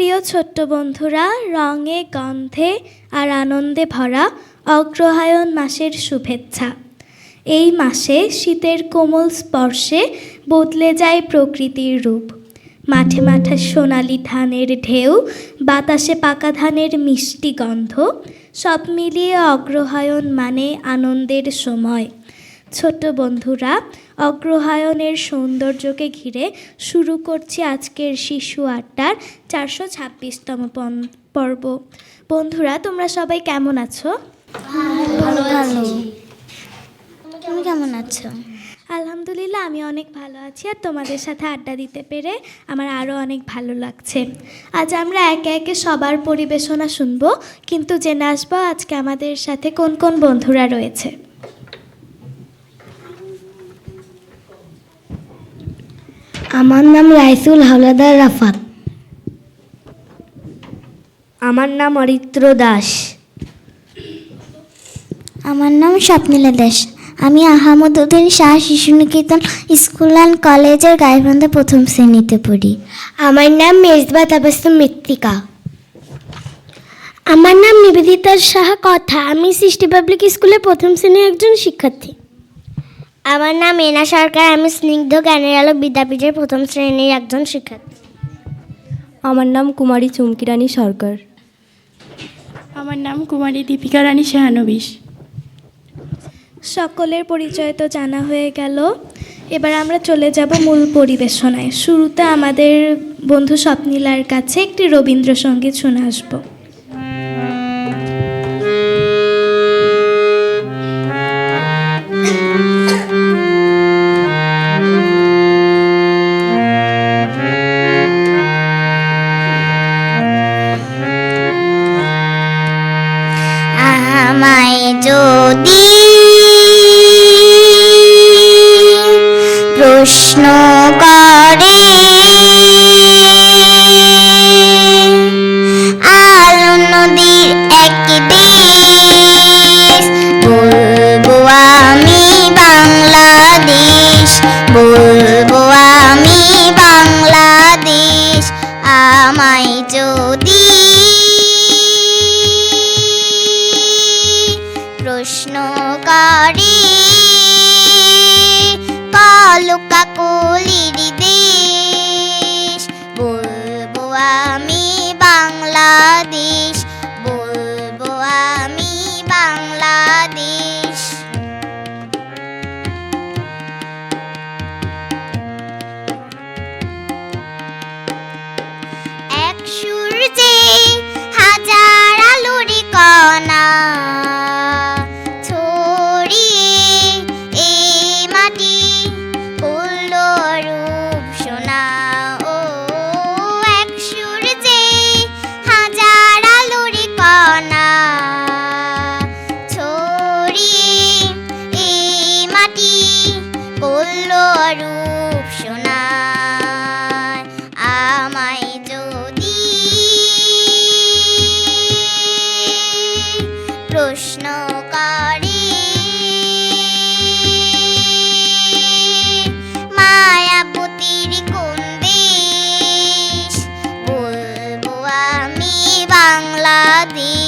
প্রিয় ছোট্ট বন্ধুরা, রঙে, গন্ধে আর আনন্দে ভরা অগ্রহায়ণ মাসের শুভেচ্ছা। এই মাসে শীতের কোমল স্পর্শে বদলে যায় প্রকৃতির রূপ। মাঠে মাঠে সোনালি ধানের ঢেউ, বাতাসে পাকা ধানের মিষ্টি গন্ধ, সব মিলিয়ে অগ্রহায়ণ মানে আনন্দের সময়। ছোট্ট বন্ধুরা অগ্রহায়ণের সৌন্দর্যকে ঘিরে শুরু করছি আজকের শিশু আড্ডার চারশো ছাব্বিশতম পর্ব। বন্ধুরা তোমরা সবাই কেমন আছো? ভালো ভালো তুমি কেমন আছো? আলহামদুলিল্লাহ আমি অনেক ভালো আছি আর তোমাদের সাথে আড্ডা দিতে পেরে আমার আরও অনেক ভালো লাগছে। আজ আমরা একে একে সবার পরিবেশনা শুনব কিন্তু জেনে আসব আজকে আমাদের সাথে কোন কোন বন্ধুরা রয়েছে। আমার নাম রাইসুল হাওলাদার রাফাত। আমার নাম অরিত্র দাস। আমার নাম স্বপ্নীলা দাস। আমি আহমদুদ্দিন শাহ শিশু নিকেতন স্কুল অ্যান্ড কলেজের গাইবান্ধা প্রথম শ্রেণীতে পড়ি। আমার নাম মেজবা তাবাসুম মৃত্তিকা। আমার নাম নিবেদিতা সাহা কথা। আমি সৃষ্টি পাবলিক স্কুলে প্রথম শ্রেণির একজন শিক্ষার্থী। আমার নাম এনা সরকার আমি স্নিগ্ধ জ্ঞানের আলোক বিদ্যাপীঠের প্রথম শ্রেণির একজন শিক্ষার্থী আমার নাম কুমারী চুমকিরানী সরকার। আমার নাম কুমারী দীপিকা রানী শাহানবিশ। সকলের পরিচয় তো জানা হয়ে গেল। এবার আমরা চলে যাব মূল পরিবেশনায়। শুরুতে আমাদের বন্ধু স্বপ্নীলার কাছে একটি রবীন্দ্রসঙ্গীত শুনে আসব। বাংলাদেশ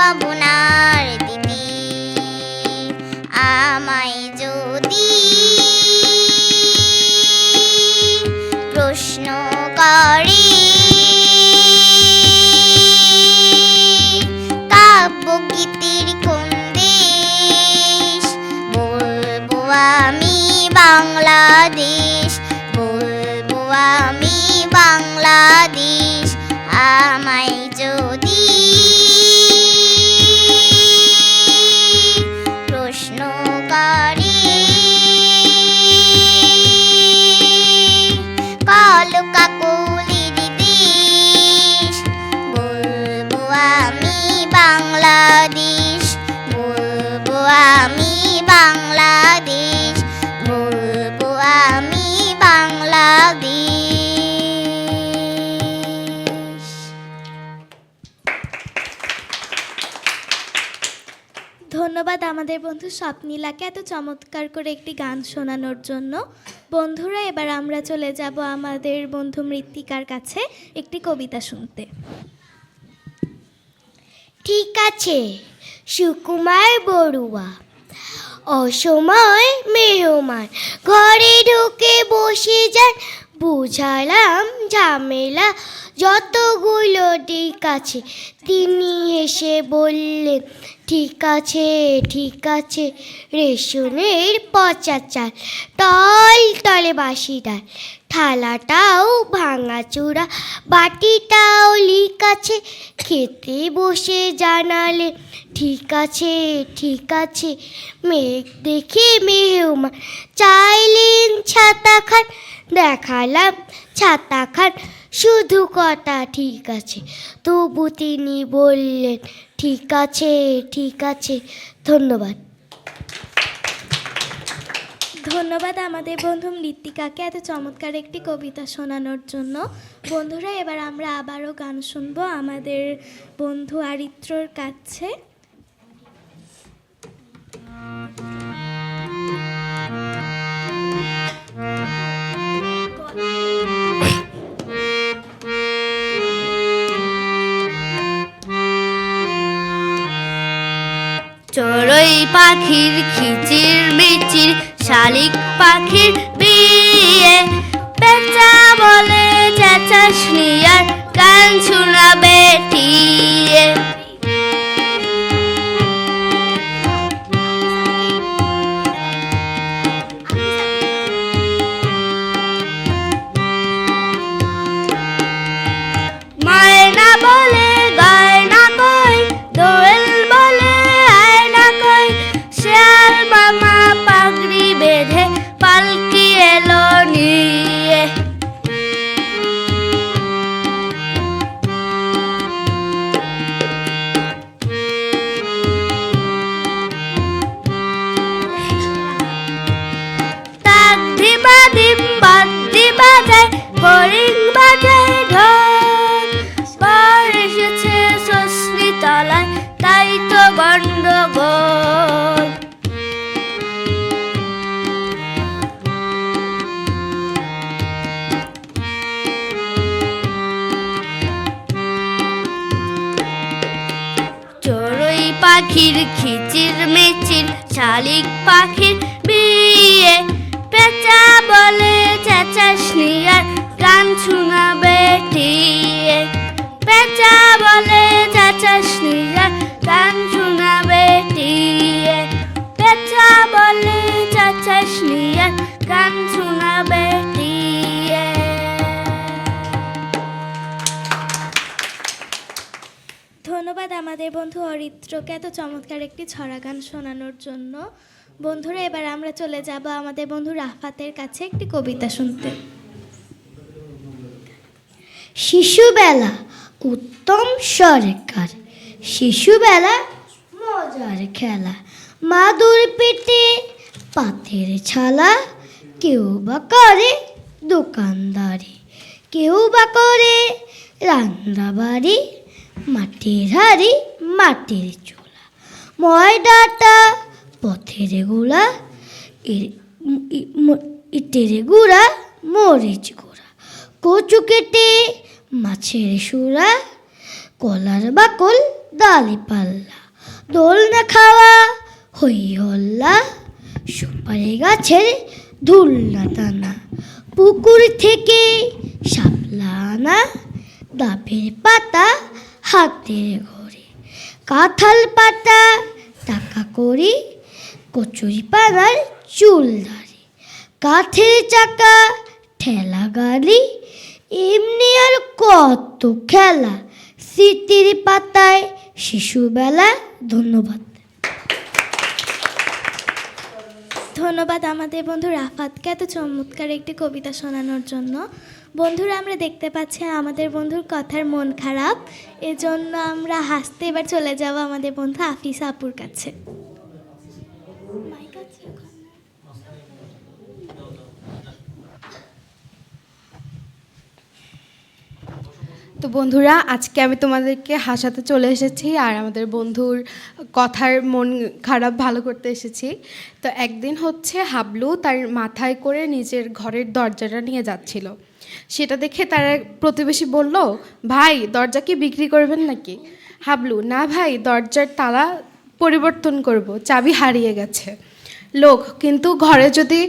সম্ভাবনার দিতি আমায় যদি প্রশ্ন করে আমি বাংলাদেশ বলব আমি বাংলাদেশ। স্বপ্নীলাকে এত চমৎকার করে একটি গান শোনানোর জন্য। বন্ধুরা, এবার আমরা চলে যাব আমাদের বন্ধু মৃত্তিকার কাছে একটি কবিতা শুনতে। ঠিক আছে, সুকুমার বড়ুয়া। অসময় মেহমান, ঘরে ঢুকে বসে যান। বুঝালাম ঝামেলা, যতগুলো ঠিক আছে। তিনি হেসে বললেন ঠিক আছে ঠিক আছে। রেশনের পচা চাল টল তলে বাসি ডাল। থালাটাও ভাঙাচোরা বাটিটাও লিক আছে। খেতে বসে জানালে, ঠিক আছে ঠিক আছে। মেঘ দেখে মেহমান চাইলেন ছাতা খান দেখালাম ছাতা খান শুধু কটা ঠিক আছে। তবু তিনি বললেন, ঠিক আছে ঠিক আছে, ধন্যবাদ। ধন্যবাদ আমাদের বন্ধু মৃত্তিকাকে এত চমৎকার একটি কবিতা শোনানোর জন্য। বন্ধুরা, এবার আমরা আবারও গান শুনব আমাদের বন্ধু আরিত্রর কাছে। চড়ুই পাখির খিচির মিচির শালিক পাখির বিয়ে। পেঁচা বলে চেঁচাস নিয়ার গান শোনাবে ঠিয়ে শালিক পাখির বিয়ে। পেঁচা বলে চেঁচাসনি আর গান শোনাবে টিয়ে। পেঁচা বলে চেঁচাসনি আর গান ধন্যবাদ আমাদের বন্ধু অরিত্রকে এত চমৎকার একটি ছড়া গান শোনানোর জন্য। বন্ধুরা, এবার আমরা চলে যাব আমাদের বন্ধু রাফাতের কাছে একটি কবিতা শুনতে। শিশুবেলা উত্তম সরকার, শিশুবেলা মজার খেলা। মাদুর পেটে পাতের ছালা, কেউ বা করে দোকানদারি, কেউ বা করে রান্নাবাড়ি। মাটির হাড়ি, মাটির চুলা, ময়দাটা, পথের গুঁড়া ইটের গুড়া, মরিচ গুঁড়া, কচু কেটে মাছের সুরা কলার বাকল, ডালি পাল্লা, দোলনা খাওয়া হই হল্লা সুপারি গাছের ধুলনা টানা পুকুর থেকে শাপলা আনা, ডাবের পাতা হাতের ঘরে কাঁঠাল পাতা টাকা করি, কচুরি পানার চুল কাঠের চাকা, ঠেলা গাড়ি, এমনি আর কত খেলা। স্মৃতির পাতায় শিশুবেলা ধন্যবাদ। ধন্যবাদ আমাদের বন্ধু রাফাতকে এত চমৎকার একটি কবিতা শোনানোর জন্য। বন্ধুরা, আমরা দেখতে পাচ্ছি আমাদের বন্ধুর কথার মন খারাপ। এজন্য আমরা হাসতে এবার চলে যাব আমাদের বন্ধু আফিসা আপুর কাছে। তো বন্ধুরা, আজকে আমি তোমাদেরকে হাসাতে চলে এসেছি আর আমাদের বন্ধুর কথার মন খারাপ ভালো করতে এসেছি। তো একদিন হচ্ছে হাবলু তার মাথায় করে নিজের ঘরের দরজাটা নিয়ে যাচ্ছিল। সেটা দেখে তার এক প্রতিবেশী বলল, ভাই, দরজা কি বিক্রি করবেন নাকি? হাবলু, না ভাই, দরজার তালা পরিবর্তন করব, চাবি হারিয়ে গেছে। লোক, কিন্তু ঘরে যদি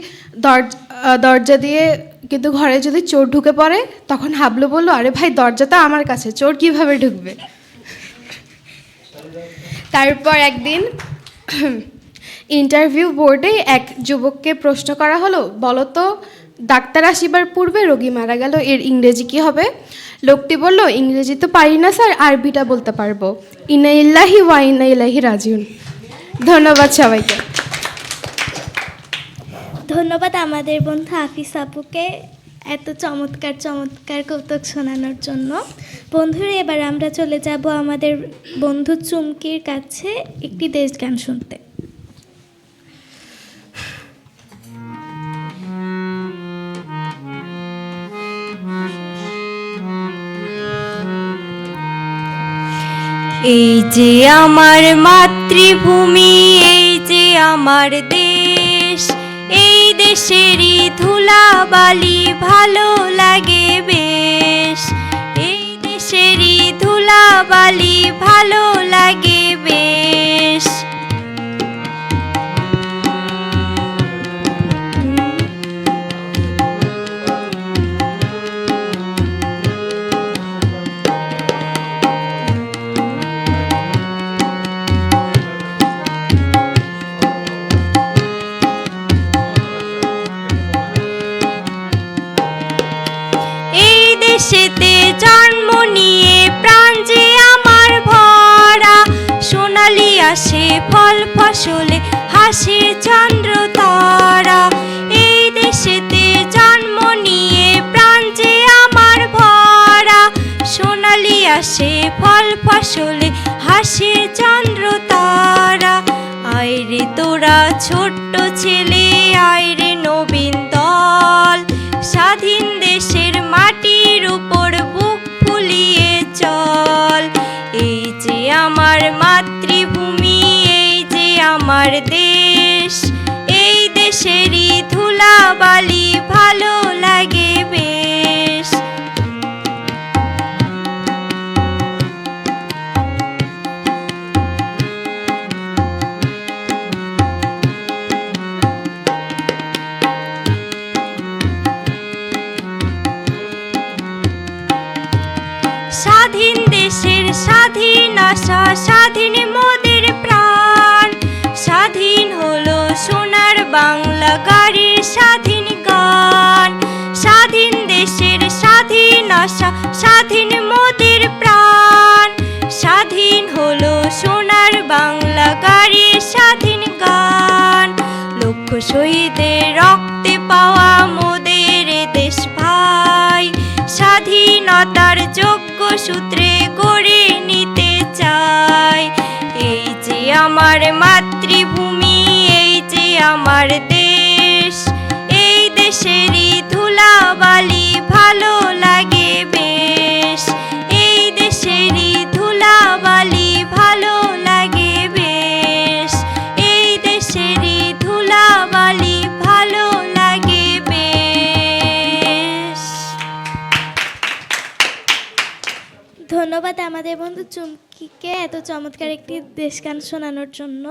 দরজা দিয়ে, কিন্তু ঘরে যদি চোর ঢুকে পড়ে? তখন হাবলু বলল, আরে ভাই, দরজা তো আমার কাছে, চোর কীভাবে ঢুকবে? তারপর একদিন ইন্টারভিউ বোর্ডে এক যুবককে প্রশ্ন করা হলো, বলো তো ডাক্তার আসিবার পূর্বে রোগী মারা গেল, এর ইংরেজি কি হবে? লোকটি বলল, ইংরেজি তো পারি না স্যার, আরবিটা বলতে পারব। ইনা ইল্লাহি ওয়া ইনা ইলাহি রাজিউন। ধন্যবাদ সবাইকে। ধন্যবাদ আমাদের বন্ধু আফিস আপুকে এত চমৎকার চমৎকার কৌতুক শোনানোর জন্য। বন্ধুরা, এবার আমরা চলে যাব আমাদের বন্ধু চুমকির কাছে একটি দেশ গান শুনতে। এই যে আমার মাতৃভূমি, এই যে আমার দেশ, এই দেশেরই ধুলাবালি ভালো লাগে বেশ। এই দেশেরই ধুলাবালি ভালো লাগে বেশ। আসে ফল ফসলে, হাসে চন্দ্র তারা। আয়রে তোরা ছোট্ট ছেলে আয়রে নবীন দল। স্বাধীন দেশের মাটির উপর বুক ফুলিয়ে চল। এই যে আমার মাতৃভূমি, এই যে আমার দেশ, এই দেশেরই ধুলাবালি ভালো লাগে। স্বাধীন আশা, স্বাধীন মোদের প্রাণ। স্বাধীন হলো সোনার বাংলা গাড়ির স্বাধীন গান। স্বাধীন দেশের স্বাধীন আশা, স্বাধীন মোদের প্রাণ। স্বাধীন হলো সোনার বাংলা গাড়ির স্বাধীন গান। লক্ষ শহীদের রক্তে পাওয়া মোদের দেশ ভাই। স্বাধীনতার যোগ্য সূত্রে গড়ে ধন্যবাদ আমাদের বন্ধু চুমকিকে এত চমৎকার একটি দেশ গান শোনানোর জন্য।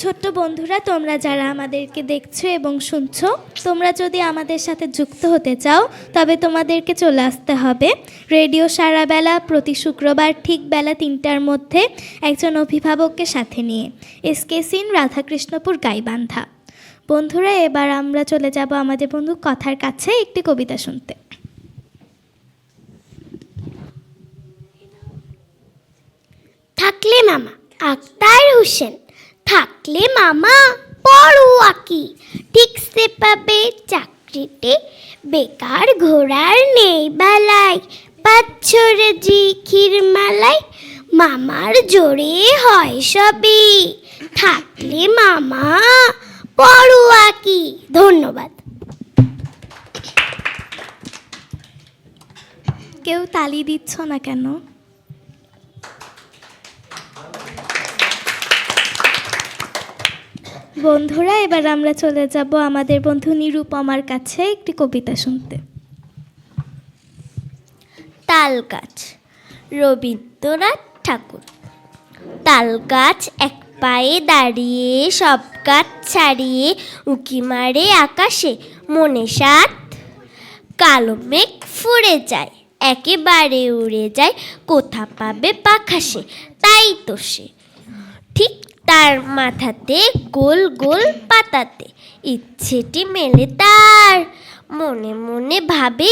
ছোট্ট বন্ধুরা, তোমরা যারা আমাদেরকে দেখছ এবং শুনছো, তোমরা যদি আমাদের সাথে যুক্ত হতে চাও, তবে তোমাদেরকে চলে আসতে হবে। রেডিও সারা বেলা প্রতি শুক্রবার ঠিক বেলা তিনটার মধ্যে একজন অভিভাবককে সাথে নিয়ে। এসকে সিন, রাধাকৃষ্ণপুর, গাইবান্ধা। বন্ধুরা, এবার আমরা চলে যাব আমাদের বন্ধু কথার কাছে একটি কবিতা শুনতে। থাকলে মামা, আক্তার হোসেন। থাকলে মামা পড়ুয়া ঠিক সে পাবে চাকরিতে, বেকার ঘোড়ার নেই বেলায় পাচ্ছরে জি ক্ষীর মালাই, মামার জোরে হয় সবই। থাকলে মামা পড়ুয়া কি ধন্যবাদ। কেউ তালি দিচ্ছ না কেন? বন্ধুরা, এবার আমরা চলে যাব আমাদের বন্ধু নিরুপমার কাছে একটি কবিতা শুনতে। তাল গাছ, রবীন্দ্রনাথ ঠাকুর। তাল গাছ এক পায়ে দাঁড়িয়ে, সব গাছ ছাড়িয়ে, উকি মারে আকাশে, মনে সাত কালো মেঘ ফুরে যায়, একেবারে উড়ে যায়, কোথা পাবে পাখাসে তাই তো সে। ঠিক তার মাথাতে গোল গোল পাতাতে। ইচ্ছেটি মেলে তার। মনে মনে ভাবে,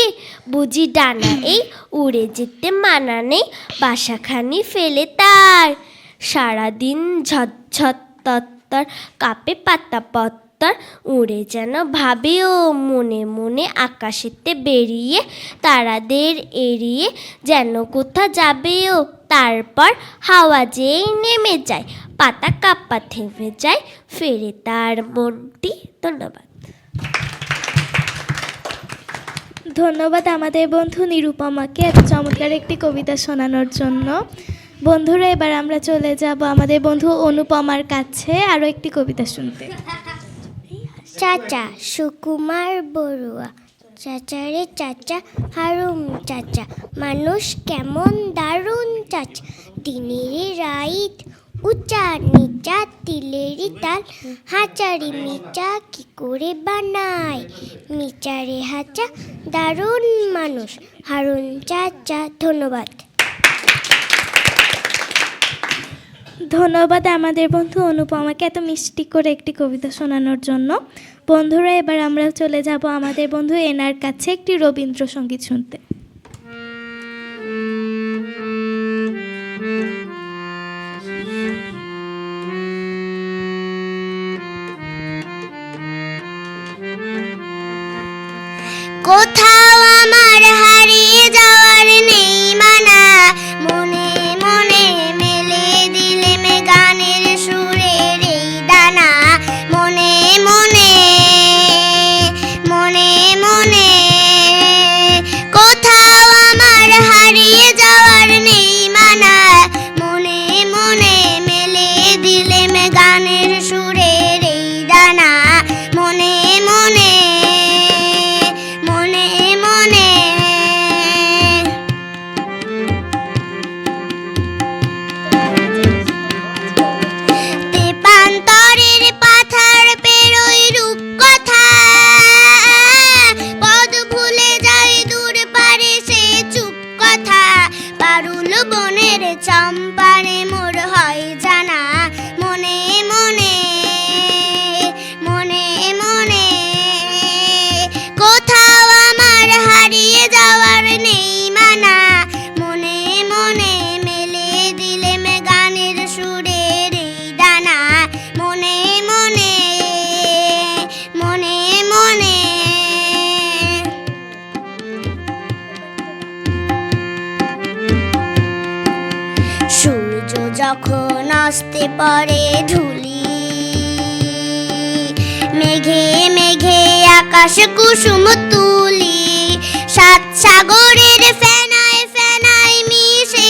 বুঝি ডানা এই উড়ে যেতে মানা নেই, বাসাখানি ফেলে তার। সারাদিন ঝটঝট তত্তর, কাপে পাতা পত্তর, উড়ে যেন ভাবে ও মনে মনে আকাশেতে বেরিয়ে, তারাদের এড়িয়ে যেন কোথা যাবে ও। তারপর হাওয়া যেই নেমে যায় পাতা কাপ্পা থেমে যায় ফেরে তার মনটি। ধন্যবাদ। ধন্যবাদ আমাদের বন্ধু নিরুপমাকে এত চমৎকার একটি কবিতা শোনানোর জন্য। বন্ধুরা এবার আমরা চলে যাব আমাদের বন্ধু অনুপমার কাছে আরও একটি কবিতা শুনতে। চাচা সুকুমার বড়ুয়া চাচা রে চাচা হারুম চাচা মানুষ কেমন দারুণ চাচা দিনেরই রাইট উঁচা নিচা তিলেরই তাল হাঁচারি মিচা কি করে বানায়? মিচারে হাঁচা দারুণ মানুষ, হারুন চাচা, ধন্যবাদ। ধন্যবাদ আমাদের বন্ধু অনুপমাকে এত মিষ্টি করে একটি কবিতা শোনানোর জন্য। বন্ধুরা, এবার আমরা চলে যাব আমাদের বন্ধু এনার কাছে একটি রবীন্দ্রসঙ্গীত শুনতে। অস্তে পড়ে ঢুলি মেঘে মেঘে আকাশ কুসুম তুলি। সাত সাগরের ফেনায় ফেনায় মিশে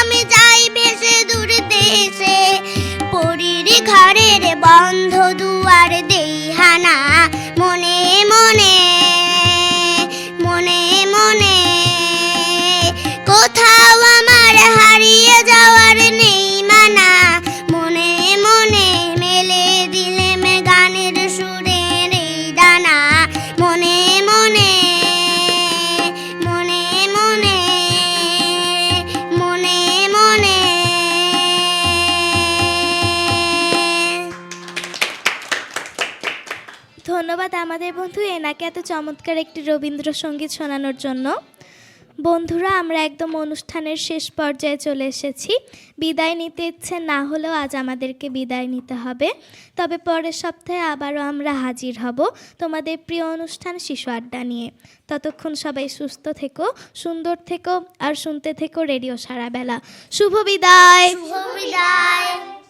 আমি যাই ভেসে দূর দেশে। পরীর ঘরের বন্ধ দুয়ার দেই হানা মনে মনে মনে মনে। কোথাও আমার হারিয়ে যাওয়ার আমাদের বন্ধু, এনাকে এত চমৎকার একটি রবীন্দ্রসঙ্গীত শোনানোর জন্য। বন্ধুরা, আমরা একদম অনুষ্ঠানের শেষ পর্যায়ে চলে এসেছি। বিদায় নিতে ইচ্ছে না হলেও আজ আমাদেরকে বিদায় নিতে হবে। তবে পরের সপ্তাহে আবারও আমরা হাজির হব তোমাদের প্রিয় অনুষ্ঠান শিশু আড্ডা নিয়ে। ততক্ষণ সবাই সুস্থ থেকো, সুন্দর থেকো, আর শুনতে থেকো রেডিও সারা বেলা শুভ বিদায়! বিদায়!